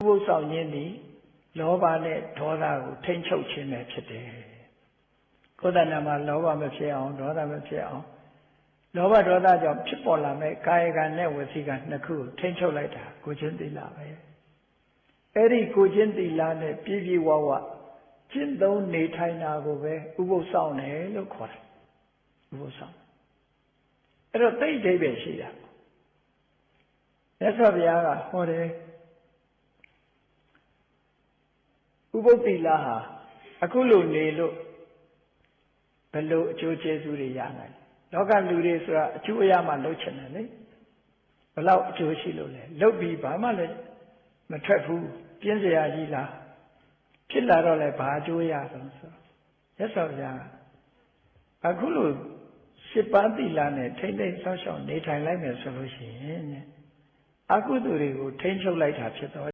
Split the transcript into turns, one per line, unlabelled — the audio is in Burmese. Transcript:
ဥပုသ်ဆောင်ခြင်းသည်လောဘနဲ့ဒေါသကိုထိမ့်ချုပ်ခြင်းပဲဖြစ်တယ်ကိုယ်တဏ္ဍာမှာလောဘမဖြစ်အောင်ဒေါသမဖြစ်အောင်လောဘဒေါသကြောင့်ဖြစ်ပေါ်လာမဲ့ကာယကံနဲ့ဝစီကံနှစ်ခုကိုထိမ့်ချုပ်လိုက်တာကိုချင်းသီလပဲအဲ့ဒီကိုချင်းသီလနဲ့ပြည့်ပြည့်ဝဝကျင့်သုံးနေထိုင်တာကိုပဲဥပုသ်ဆောင်တယ်လို့ခေါ်တယ်ဥပုသ်ဆောင်အဲ့တော့သိအိဗယ်ရှိတာမြတ်စွာဘုရားကဟောတယ် ဥပုသ္တိလဟာအခုလိုနေလို့ဘယ်လိုအကျိုးကျေးဇူးတွေရနိုင်လောကလူတွေဆိုတာအကျိုးအရမှလုပ်ချင်တယ်လေဘယ်လောက်အကျိုးရှိလို့လဲလုပ်ပြီးဘာမှလည်းမထွက်ဘူးပြင်းစရာကြီးလားဖြစ်လာတော့လည်းဘာအကျိုးရဆုံးဆိုရသော်ဗျာအခုလိုစစ်ပန်းတိလာနဲ့ထိမ့်သိမ့်ဆောက်ရှောက်နေထိုင်လိုက်မယ်ဆိုလို့ရှိရင်အကုသိုလ်တွေကိုထိမ့်ချုပ်လိုက်တာဖြစ်တော့